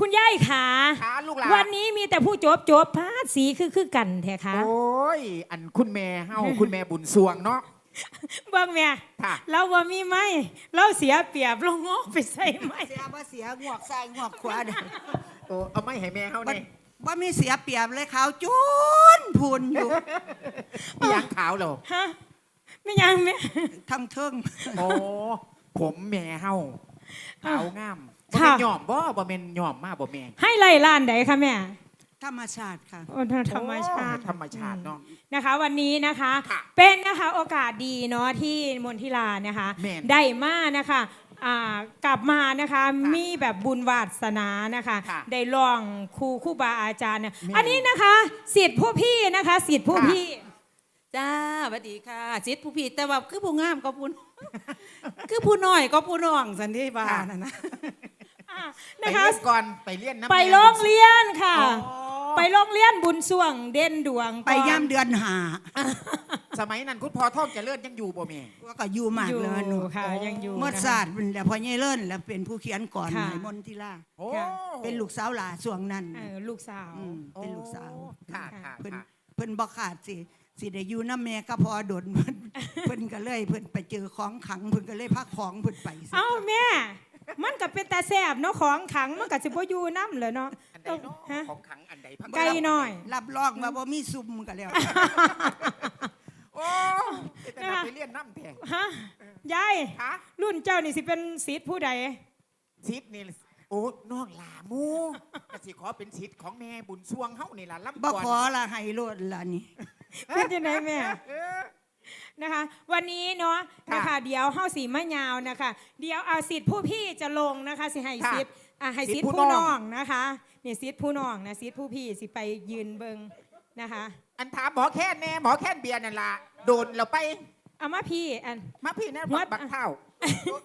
คุณย่ายขาขาลูกหลานวันนี้มีแต่ผู้จบจบพาดสีคือคือกันแท้คะโอ้ย อันคุณแม่เฮาคุณแม่บุญสวงเนาะเบิ่งแม่ค่ะเราว่ามีไหมเราเสียเปรียบเรางอไปใส่ไหมเสียบ่เสียงวกซ้ายงวกขวาเด้อโอ้เอาไม่ให้แม่เฮาบ่เนี่ยบ่มีเสียเปรียบเลยขาวจุนพูนอยู่มีหยังขาวเหรอฮะไม่ยังแม่ทั้งเทิงโอ้ผมแม่เฮา ขาวงามบ่ค่ะแม่นหย่อมบ่บ่แม่นหย่อมมาบ่แม่ให้ไล่ล้านใดคะแม่ธรรมชาติค่ะ โอ้ธรรมชาติโอ้ธรรมชาติเนาะ นะคะ วันนี้นะคะ ค่ะเป็นนะคะโอกาสดีเนาะที่มนทิลานะคะ แม่นได้มานะคะอ่ากลับมานะคะมีแบบบุญวาสนานะคะ ค่ะได้ลองครูครูบาอาจารย์เนี่ยแม่น อันนี้นะคะสิทธิ์ผู้พี่นะคะสิทธิ์ผู้ค่ะพี่ จ้าสวัสดีค่ะจิตผู้ผิดแต่ว่าคือผู้งามก็ผู้คือผู้น้อยก็ผู้น้องสันนิบาลนะนะอะไปนะคะเรียนก่อนไปเรียนน้ำไปแม่โรงเรียนค่ะอ๋อไปโรงเรียนบุญส่วงเด่นดวงไปย่ำเดือนหาสมัยนั้นคุณพ่อท่องเจะเลื่อนยังอยู่บ่แม่ว่าก็อยู่มากอยู่เลยหนูค่ะยังอยู่หมดนะคะศาสตร์เป็นแล้วพ่อใหญ่เลิ่นแล้วเป็นผู้เขียนก่อนค่ะให้มนทิลาโอ้ค่ะ เป็นลูกสาวหลาช่วงนั้นเออลูกสาว อืมเป็นลูกสาว ค่ะค่ะเพิ่นค่ะเพิ่นบ่ขาดสิ สิได้อยู่น้ำแม่ก็พอดนเพิ่นเพิ่นก็เลยเพิ่นไปเจอของขังเพิ่นก็เลยพักของเพิ่นไปสิเอ้าแม่ มันก็เป็นตาแสบเนาะของขังมันก็สิบ่อยู่น้ำเลยเนาะอันใดเนาะฮะของขังอันใดพัไกลหน่อย รับรองว่าบ่มีซุ่มก็แล้ว โอ้แต่นับไปเรียนน้ำแทงฮะยายคะรุ่นเจ้านี่สิเป็นศิษย์ผู้ใดสิทธิ์นี่โอ้น้องหลาหมูกสิขอเป็นสิทธิ์ของแม่บุญสวงเฮานี่ล่ะลำบ่ก่อนขอละให้โลดละนี่ เป็นยังไงแม่เออนะคะ วันนี้เนาะค่ะนะคะ เดี๋ยวเฮาสีมะยาวนะคะ เดี๋ยวเอาสิทธิ์ผู้พี่จะลงนะคะสิให้ค่ะสิทธิ์อะให้สิสิททธิ์ธิ์ผู้ผู้น้น้อองงนะคะนี่สิทธิ์ผู้น้องนะสิทธิ์ผู้พี่สิไปยืนเบิงนะคะ อันถามหมอแค่นแน่หมอแค่นเบียร์นั่นล่ะโดนเราไปเอามาพี่อันมาพี่นั่นหัวบักเท่า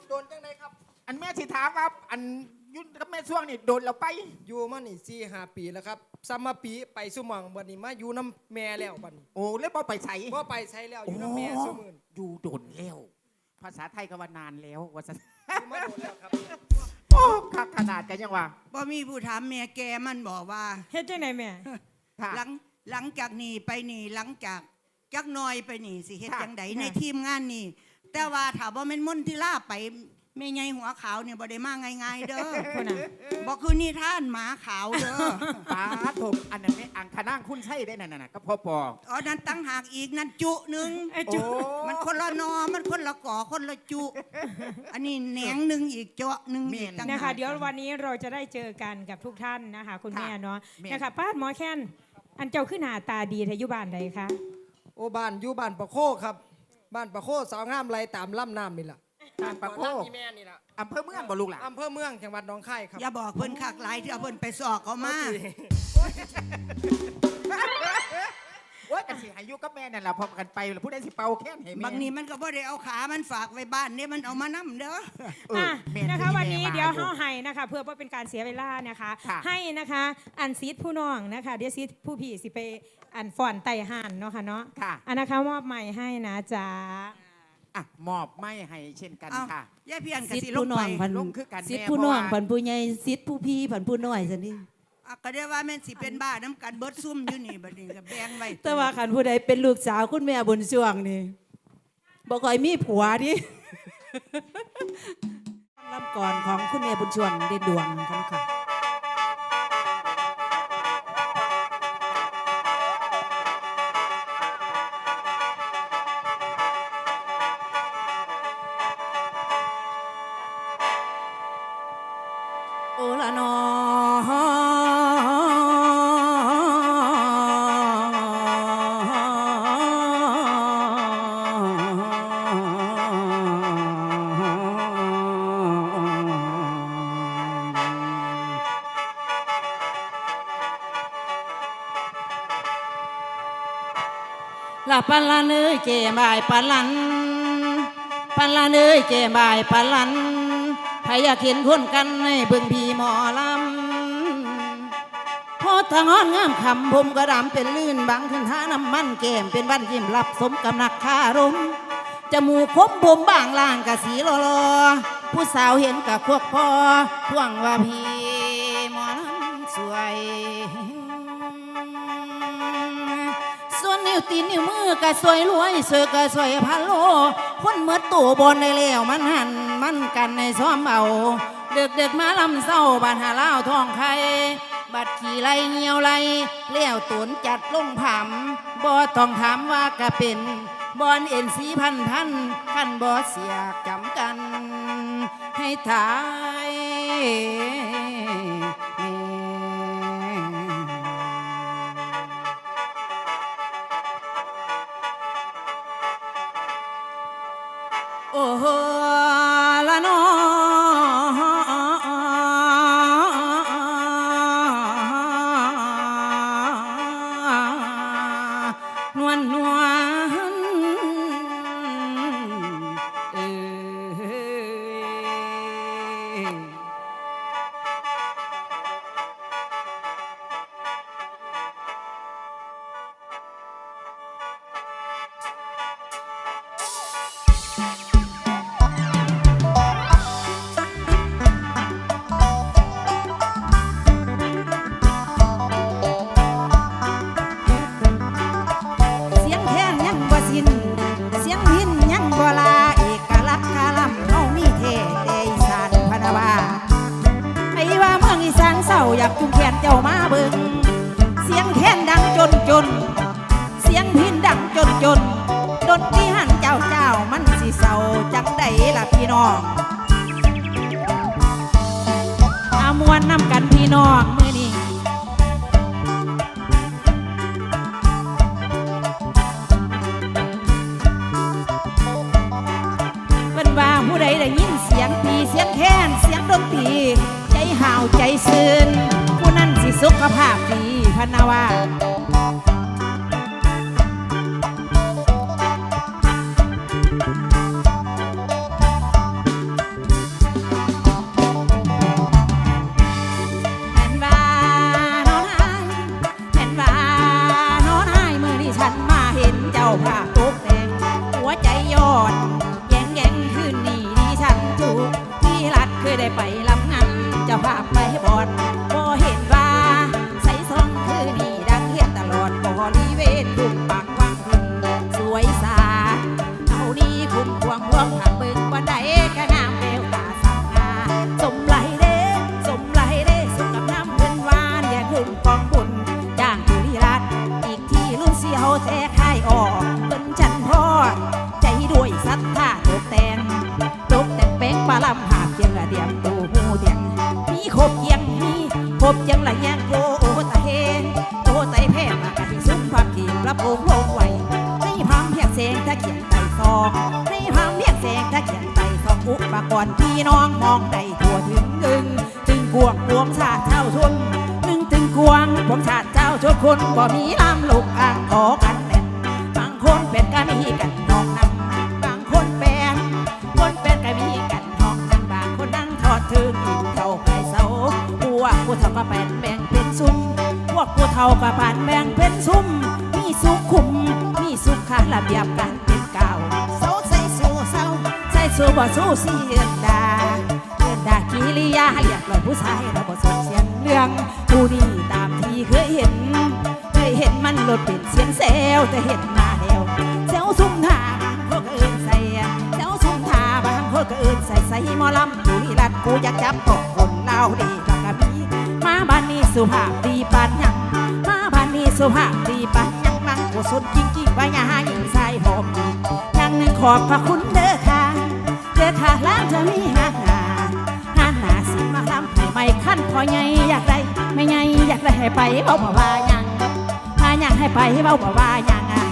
โดนจังไดครับ อันแม่สิถามว่าอัน ยุ่นกับแม่ช่วงนี่โดนเราไปอยู่มานี่สี่ห้าปีแล้วครับซัมมาปีไปสุหมังบัดนี้มาอยู่น้ำแม่แล้วบัดนี้โอ้แล้วบ่ไปใส่พ่ไปใช้แล้วอยู่น้ำแม่สุมื่นอยู่โดนแล้ว ภาษาไทยก็ว่านานแล้วว่าซะอยู่มาโดนแล้วครับโอ้คักขนาดกันยังว่าบ่มีผู้ถามแม่แกมันบอกว่าเฮ็ดจังไดแม่ค่ะหลังหลังจากนี้ไปนี่หลังจากจักหน้อยไปนี่สิเฮ็ดค่ะจังไดในทีมงานนี่แต่ว่าถ้าบ่แม่นมนต์ที่ล่าไป แม่ใหญ่หัวขาวเนี่ยบ่ได้มาง่ายๆเด้อคนน่ะบ่คือนิทานหมาขาวเด้อป้าถมอันนั้นไม่อังคณางคุณใช่ได้นั่นน่ะก็พอปออ๋อนั่นตั้งหากอีกนั่นจุหนึงไอ้โอ้จุมันคนละนอมันคนละก่อคนละจุ อันนี้แหนงหนึ่งอีกเจาะหนึ่งอีกต่างหากนะคะเดี๋ยววันนี้เราจะได้เจอกันกับทุกท่านนะคะ คุณแม่เนาะนะคะป้าดหมอแค้นอันเจ้าขึ้นหน้าตาดีทายุบานใดคะโอ้บ้านอยู่บ้านปะโคครับ บ้านปะโคสาวงามไรตามลำน้ำนี่แหละ ตามปะโคน้ำอีแม่นี่แหละอำเภอเมืองบ่ลูกหล่ะอำเภอเมืองจังหวัดหนองคายครับอย่าบอกเพิ่นคักหลายที่เอาเพิ่นไปสอกเขามาโอ้ยกสิอายุกับแม่นั่นล่ะพอกันไปแล้วผู้ใดสิเป่าแค้นให้แม่บางนี้มันก็บ่ได้เอาขามันฝากไว้บ้านเนี่ยมันเอามานํเด้อ เอออะแม่นะคะที่วันนี้แม่เดี๋ยวมาเฮาให้นะคะ เพื่อว่าเป็นการเสียเวลานะคะ ค่ะ ให้นะคะอันซีดผู้น้องนะคะ เดี๋ยวซีดผู้พี่สิไปอันฟอนไต่ห่านเนาะค่ะเนาะค่ะ อันนะคะมอบใหม่ให้นะจ๊ะ อะมอบไม่ให้เช่นกันเอาค่ะยายเพียนก็สิทสิธิ์ลผู้งน้ไปองพันลงคือกันสิทธิ์แม่ผู้น้องเพราะว่าพันผู้ใหญ่สิทธิ์ผู้พี่พันผู้น้อยสันนี่อะก็ได้ว่าแม่นสิเป็นบ้าน้ำกันเบิดซุ่มอยู่นี่บัดนี้ก็แบ่งไว้แต่ว่าขันผู้ใดเป็นลูกสาวคุณแม่บนช่วงนี่บ่ค่อยมีผัวดิลำก่อนของคุณแม่บุญช่วงเด่นดวงกันค่ะ ลาปันละเนยเจบายปันลัน ปันละเนยเจบายปันลันพยากเห็นคนกันในเบิ่งพีหมอลำพอทางอ้อนงามคำผมกระดำเป็นลื่นบังขึ้นท่าน้ำมันแก้มเป็นวันยิ้มรับสมกำนักคารมจมูกคมผมบางล่างกะสีลอลอผู้สาวเห็นกะควกพอท่วงว่าพีหมอลำสวย วตีนิ้วมือก็สวยรวยเสือก็สวยพันโล คนเมื่อตู่บนได้แล้วมันหันมันกันในซ้อมเอาเด็กเด็กๆมาลำเศร้าบาดหาเล่าทองไข่บัดขี่ไล่เงียวไล่เลี้ยวตุนจัดลงผำบ่ต้องถามว่ากะเป็นบอนเอ็นสีพันพันขันบ่เสียกจำกัน ให้ทาย โใจซื่นผู้นั้นสิสุขภาพดีพนาวา เพียงเสียงตะเขียนไต่ซองในพามเพียงเสียงตะเขียนไต่ซองอุปกรณ์พี่น้องมองได้ทั่วถึงอึงถึงกวงกวงชาติเจ้าชนหนึ่งถึงกวงกวงชาติเจ้าชนคนบ่มีลำลูกอ่างออกันแน่นบางคนเป็นกันมีกันนองนำบางคนเป็นคนเป็นกันมีกันนองนำบางคนนั่งทอดถึงกินเขาไก่เสาพวกผู้เฒ่าก็แบ่งแบ่งเป็นซุ้มพวกผู้เฒ่าก็ผ่านแบ่งเป็นซุ้มมีสุขุม ขาระเบียบการเป็นเก่าเสาใส่สู้เสาใส่สู้บ่สู้เสียงดาเสียงดากิริยาเรียกเราผู้ชายเราบ่สนเสียงเรื่องผู้นี้ตามที่เคยเห็น เคยเห็นมันลดเป็นเสียงเซลแต่เห็นหน้าเดียวเซลซุ่มทาบางคนก็เอินใส่เซลซุ่มทาบางคนก็เอินใส่ใส่หมอลำดูลีลัดกูอยากจับตกคนเล่าดีกับกะมีมาบ้านนี้สุภาพดีปานยังมาบ้านนี้สุภาพดีปานยังมังกุศลจริงจริง ว่าอย่าหาหญิงใส่หมยังหนึ่งขอบพระคุณเด้อค่ะเด้อค่ะล้างจะมีหาหนาหาหนาสิมาทำให้ไม่ขั้นพอไงอยากได้ไม่ไงอยากได้ให้ไปเบาบ่ว่ายังถ้าอยากให้ไปเบาบ่ว่ายังอะ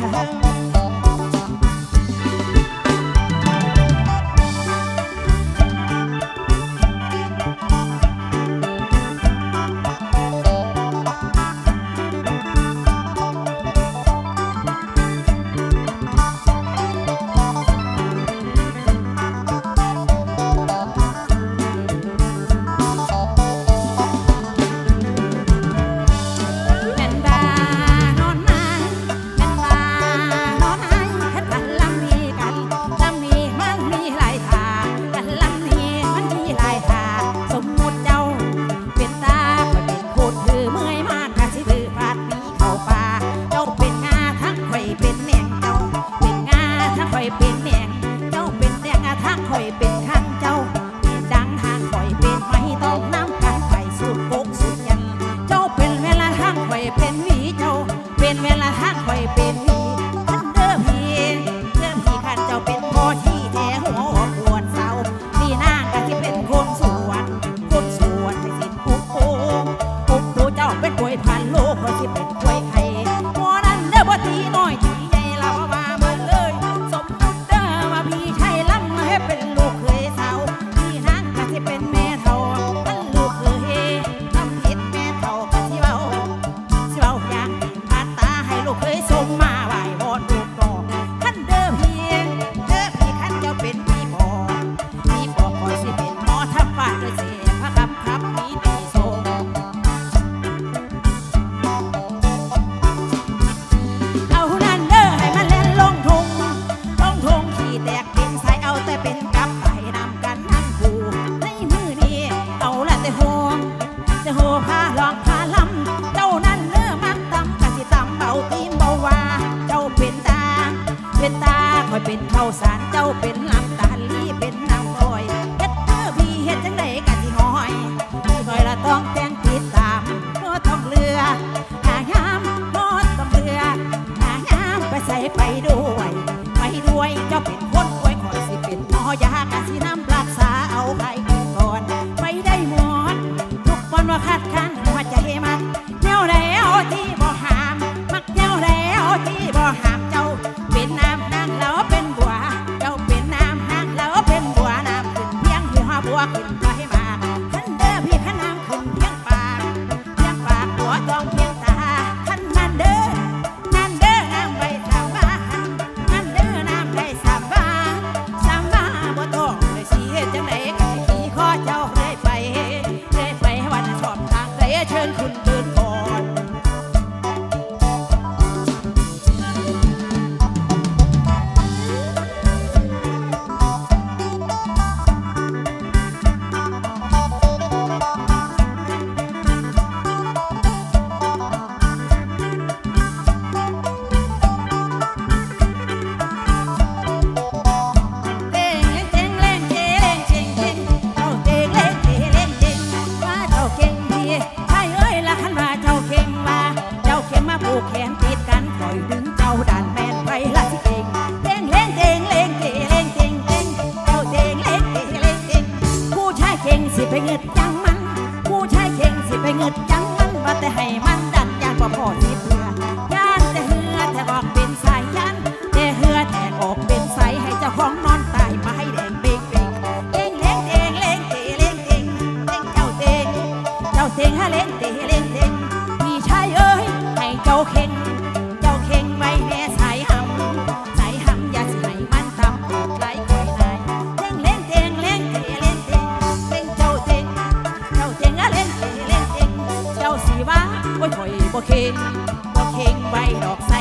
ินเท่าสาร บ่ถอยบ่เค็งบ่เค็งไปดอกใส